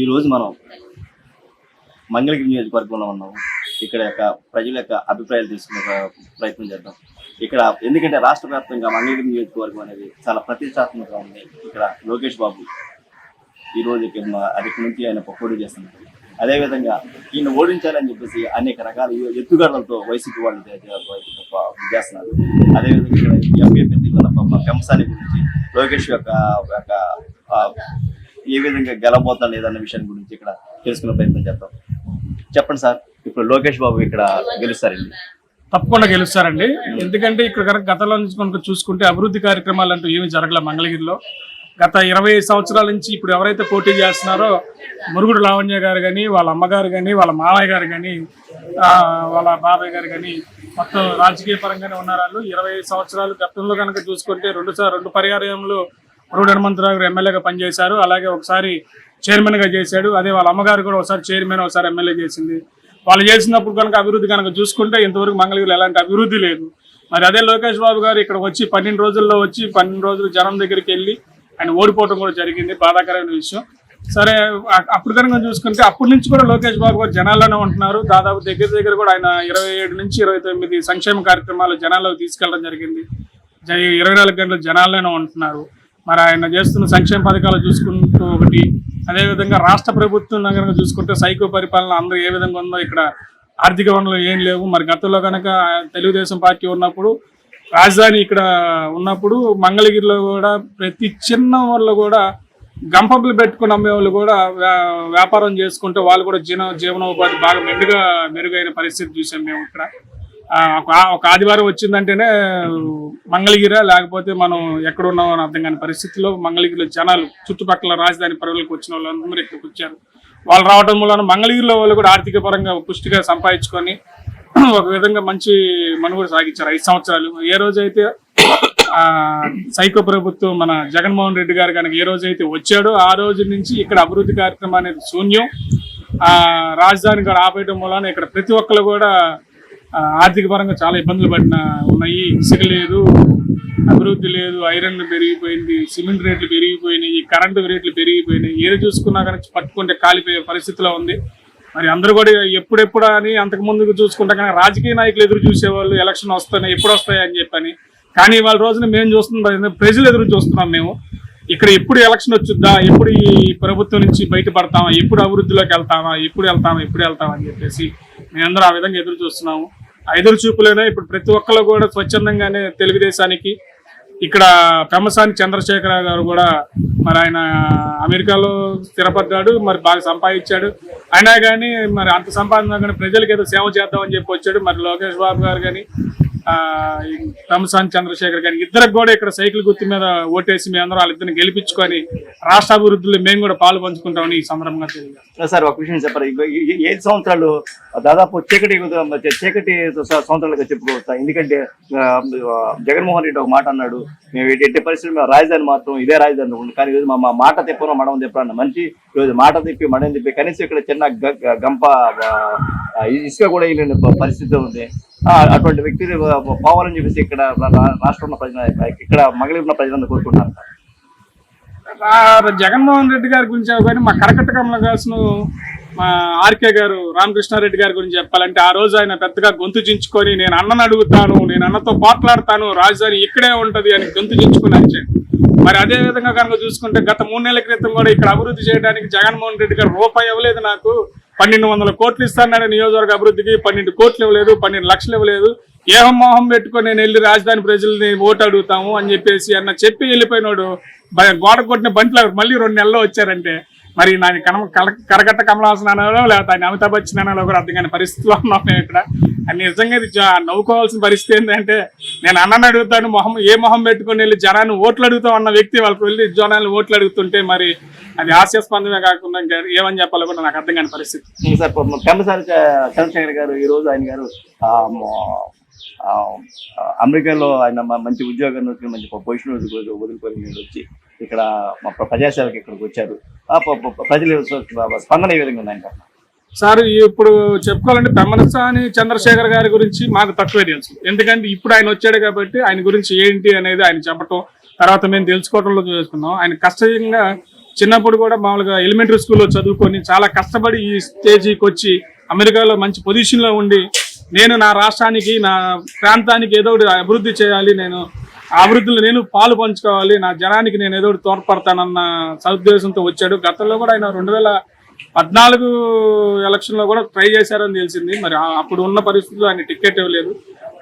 ఈరోజు మనం మంగళగిరి నియోజకవర్గంలో ఉన్నాము ఇక్కడ యొక్క ప్రజల యొక్క అభిప్రాయాలు తీసుకునే ప్రయత్నం చేద్దాం. ఇక్కడ ఎందుకంటే రాష్ట్ర వ్యాప్తంగా మంగళగిరి నియోజకవర్గం అనేది చాలా ప్రతిష్టాత్మకంగా ఉంది. ఇక్కడ లోకేష్ బాబు ఈ రోజు ఇక్కడ అధిక నుంచి ఆయన పోటీ చేస్తున్నారు. అదేవిధంగా ఈయన ఓడించాలని చెప్పేసి అనేక రకాల ఎత్తుగడలతో వైసీపీ వాళ్ళు చేస్తున్నారు. అదేవిధంగా ఇక్కడ ఎంపీ అభ్యర్థి ఉన్న గురించి లోకేష్ యొక్క ఏ విధంగా గెలబోతా లేదన్న విషయం గురించి ఇక్కడ తెలుసుకునే ప్రయత్నం చేద్దాం. చెప్పండి సార్ ఇప్పుడు లోకేష్ బాబు ఇక్కడ గెలుస్తారండి. తప్పకుండా గెలుస్తారండి. ఎందుకంటే ఇక్కడ కనుక గతంలో నుంచి కనుక చూసుకుంటే అభివృద్ధి కార్యక్రమాలు అంటూ ఏమి జరగలే మంగళగిరిలో. గత ఇరవై సంవత్సరాల నుంచి ఇప్పుడు ఎవరైతే పోటీ చేస్తున్నారో మురుగుడు లావణ్య గారు కానీ వాళ్ళ అమ్మగారు కానీ వాళ్ళ మామయ్య గారు కానీ వాళ్ళ బాబాయ్ గారు కానీ మొత్తం రాజకీయ పరంగానే ఉన్నారు వాళ్ళు. ఇరవై సంవత్సరాలు గతంలో కనుక చూసుకుంటే రెండు సార్ రెండు పర్యాయంలో మురుగుడు హనుమంతరావు గారు ఎమ్మెల్యేగా పనిచేశారు. అలాగే ఒకసారి చైర్మన్గా చేశాడు. అదే వాళ్ళ అమ్మగారు కూడా ఒకసారి చైర్మన్ ఒకసారి ఎమ్మెల్యే చేసింది. వాళ్ళు చేసినప్పుడు కనుక అభివృద్ధి కనుక చూసుకుంటే ఇంతవరకు మంగళగిరిలో ఎలాంటి అభివృద్ధి లేదు. మరి అదే లోకేష్ బాబు గారు ఇక్కడ వచ్చి పన్నెండు రోజుల్లో వచ్చి పన్నెండు రోజులు జనం దగ్గరికి వెళ్ళి ఆయన ఓడిపోవడం కూడా జరిగింది. బాధాకరమైన విషయం. సరే అప్పుడు కనుక చూసుకుంటే అప్పటి నుంచి కూడా లోకేష్ బాబు గారు జనాల్లోనే ఉంటున్నారు. దాదాపు దగ్గర దగ్గర కూడా ఆయన ఇరవై ఏడు నుంచి ఇరవై తొమ్మిది సంక్షేమ కార్యక్రమాలు జనాల్లోకి తీసుకెళ్ళడం జరిగింది. ఇరవై నాలుగు గంటలు జనాల్లోనే ఉంటున్నారు. మరి ఆయన చేస్తున్న సంక్షేమ పథకాలు చూసుకుంటూ ఒకటి. అదేవిధంగా రాష్ట్ర ప్రభుత్వం కనుక చూసుకుంటే సైకో పరిపాలన అందరూ ఏ విధంగా ఉందో ఇక్కడ ఆర్థిక వనరులు ఏం లేవు. మరి గతంలో కనుక తెలుగుదేశం పార్టీ ఉన్నప్పుడు రాజధాని ఇక్కడ ఉన్నప్పుడు మంగళగిరిలో కూడా ప్రతి చిన్న వాళ్ళు కూడా గంపంపులు పెట్టుకుని అమ్మే వాళ్ళు కూడా వ్యా- వ్యాపారం చేసుకుంటే వాళ్ళు కూడా జీవన జీవనోపాధి బాగా మెండుగా మెరుగైన పరిస్థితి చూసాం మేము ఇక్కడ. ఒక- ఒక ఆదివారం వచ్చిందంటేనే మంగళగిర లేకపోతే మనం ఎక్కడ అని అర్థం కాని పరిస్థితిలో మంగళగిరిలో జనాలు చుట్టుపక్కల రాజధాని పరువులకు వచ్చిన వాళ్ళు అందరూ ఇక్కడికి వచ్చారు. వాళ్ళు రావడం వలన మంగళగిరిలో వాళ్ళు కూడా ఆర్థిక పరంగా పుష్టిగా సంపాదించుకొని ఒక విధంగా మంచి మనుగడ సాగించారు ఐదు సంవత్సరాలు. ఏ రోజైతే సైకో ప్రభుత్వం మన జగన్మోహన్ రెడ్డి గారు కనుక ఏ రోజైతే వచ్చాడో ఆ రోజు నుంచి ఇక్కడ అభివృద్ధి కార్యక్రమం అనేది శూన్యం. రాజధాని కూడా ఆపేయడం వలన ఇక్కడ ప్రతి ఒక్కరు కూడా ఆర్థిక పరంగా చాలా ఇబ్బందులు పడిన ఉన్నాయి. ఇసుక లేదు అభివృద్ధి లేదు ఐరన్ పెరిగిపోయింది సిమెంట్ రేట్లు పెరిగిపోయినాయి కరెంటు రేట్లు పెరిగిపోయినాయి. ఏది చూసుకున్నా కానీ పట్టుకుంటే కాలిపోయే పరిస్థితిలో ఉంది. మరి అందరూ కూడా ఎప్పుడెప్పుడు అని అంతకు ముందుకు చూసుకుంటా కానీ రాజకీయ నాయకులు ఎదురు చూసేవాళ్ళు ఎలక్షన్ వస్తాయి ఎప్పుడు వస్తాయి అని చెప్పని. కానీ వాళ్ళ రోజున మేము చూస్తున్నాం ప్రజలు ఎదురు చూస్తున్నాం మేము. ఇక్కడ ఎప్పుడు ఎలక్షన్ వచ్చుద్దా ఎప్పుడు ఈ ప్రభుత్వం నుంచి బయటపడతామా ఎప్పుడు అభివృద్ధిలోకి వెళ్తామా ఎప్పుడు వెళ్తామా ఎప్పుడు వెళ్తామా అని చెప్పేసి మేమందరం ఆ విధంగా ఎదురు చూస్తున్నాము. ఎదురు చూపులైనా ఇప్పుడు ప్రతి ఒక్కరు కూడా స్వచ్ఛందంగానే తెలుగుదేశానికి ఇక్కడ పెమ్మసాని చంద్రశేఖర గారు కూడా మరి ఆయన అమెరికాలో స్థిరపడ్డాడు మరి బాగా సంపాదించాడు. అయినా కానీ మరి అంత సంపాదన కానీ ప్రజలకు ఏదో సేవ చేద్దామని చెప్పి వచ్చాడు. మరి లోకేష్ బాబు గారు కానీ ఆ చంద్రశేఖర్ గారి ఇద్దరికి కూడా ఇక్కడ సైకిల్ గుర్తు మీద ఓటేసి మేమందరం వాళ్ళిద్దరిని గెలిపించుకొని రాష్ట్ర అభివృద్ధిలో మేము కూడా పాలు పంచుకుంటామని ఈ సందర్భంగా తెలియదు సార్ ఒక విషయం చెప్పారు? ఏడు సంవత్సరాలు దాదాపు చీకటి చీకటి సంవత్సరాలుగా చెప్పుకోవచ్చా? ఎందుకంటే జగన్మోహన్ రెడ్డి ఒక మాట అన్నాడు మేము ఎట్టి- పరిస్థితులు పరిస్థితుల్లో మేము రాజధాని మాత్రం ఇదే రాజధాని ఉంటుంది కానీ ఈరోజు మా మాట తిప్పను మడం తిప్పను మంచి ఈరోజు మాట తిప్పి మడం తిప్పి కనీసం ఇక్కడ చిన్న గ- గంప ఇసుక కూడా వెళ్ళిన పరిస్థితి ఉంది. అటువంటి వ్యక్తులు పోవాలని చెప్పేసి ఇక్కడ రాష్ట్రంలో ప్రజలు ఇక్కడ మగిలి ఉన్న ప్రజలందరూ కోరుకుంటున్నారు. జగన్మోహన్ రెడ్డి గారి గురించి కానీ మా కరకట్ట కమలహాసన్ మా ఆర్కే గారు రామకృష్ణారెడ్డి గారి గురించి చెప్పాలంటే ఆ రోజు ఆయన పెద్దగా గొంతు చించుకొని నేను అన్నను అడుగుతాను నేను అన్నతో పోట్లాడతాను రాజధాని ఇక్కడే ఉంటది అని గొంతు చించుకొని వచ్చాడు మరి అదే విధంగా కనుక చూసుకుంటే గత మూడు నెలల క్రితం కూడా ఇక్కడ అభివృద్ధి చేయడానికి జగన్మోహన్ రెడ్డి గారు రూపాయి ఇవ్వలేదు నాకు. పన్నెండు వందల కోట్లు ఇస్తానని నియోజకవర్గ అభివృద్ధికి పన్నెండు కోట్లు ఇవ్వలేదు పన్నెండు లక్షలు ఇవ్వలేదు. ఏహం మోహం పెట్టుకొని నేను వెళ్ళి రాజధాని ప్రజల్ని ఓటు అడుగుతాము అని చెప్పేసి అన్న చెప్పి వెళ్ళిపోయినాడు గోడ కొట్టిన బంట్లో మళ్ళీ రెండు నెలల్లో వచ్చారంటే మరి నాని కనమ కరగట్ట కరకట్ట లేకపోతే ఆయన అమితాబ్ బచ్చన్ కూడా అర్థం కాని పరిస్థితిలో ఉన్నాం మేము ఇక్కడ. అని నిజంగా ఇది జా- నవ్వుకోవాల్సిన పరిస్థితి ఏంటంటే నేను అన్నని అడుగుతాను మొహం ఏ మొహం పెట్టుకుని వెళ్ళి జనాన్ని ఓట్లు అడుగుతాం అన్న వ్యక్తి వాళ్ళకి వెళ్ళి జనాన్ని ఓట్లు అడుగుతుంటే మరి అది హాస్యాస్పందమే కాకుండా ఇంకా ఏమని చెప్పాలో కూడా నాకు అర్థం కాని పరిస్థితి. సార్ పెంపసారి చంద్రశేఖర్ గారు ఈ రోజు ఆయన గారు అమెరికాలో ఆయన మంచి ఉద్యోగం వచ్చి మంచి పొజిషన్ వదిలి- వదులుకొని మీరు వచ్చి ఇక్కడ మా ప్రజాసేవకి ఇక్కడికి వచ్చారు. ప్రజలు ప్రజల స్పందన ఏ విధంగా ఉంది సార్ ఇప్పుడు చెప్పుకోవాలంటే పెమ్మనసాని చంద్రశేఖర్ గారి గురించి మాకు తక్కువే తెలుసు. ఎందుకంటే ఇప్పుడు ఆయన వచ్చాడు కాబట్టి ఆయన గురించి ఏంటి అనేది ఆయన చెప్పటం తర్వాత మేము తెలుసుకోవడంలో చేసుకున్నాం. ఆయన కష్టంగా చిన్నప్పుడు కూడా మామూలుగా ఎలిమెంటరీ స్కూల్లో చదువుకొని చాలా కష్టపడి ఈ స్టేజీకి వచ్చి అమెరికాలో మంచి పొజిషన్లో ఉండి నేను నా రాష్ట్రానికి నా ప్రాంతానికి ఏదో ఒకటి అభివృద్ధి చేయాలి నేను ఆ అభివృద్ధిలో నేను పాలు పంచుకోవాలి నా జనానికి నేను ఏదో ఒకటి తోడ్పడతానన్న సదుద్దేశంతో వచ్చాడు. గతంలో కూడా ఆయన రెండు వేల పద్నాలుగు ఎలక్షన్లో కూడా ట్రై చేశారని తెలిసింది. మరి అప్పుడు ఉన్న పరిస్థితుల్లో ఆయన టికెట్ ఇవ్వలేదు.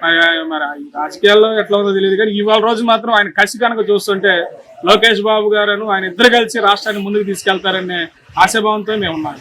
మరి మరి రాజకీయాల్లో ఎట్లా ఉందో తెలియదు కానీ ఇవాళ రోజు మాత్రం ఆయన కసి కనుక చూస్తుంటే లోకేష్ బాబు గారు ఆయన ఇద్దరు కలిసి రాష్ట్రాన్ని ముందుకు తీసుకెళ్తారనే ఆశాభావంతో మేము ఉన్నాం.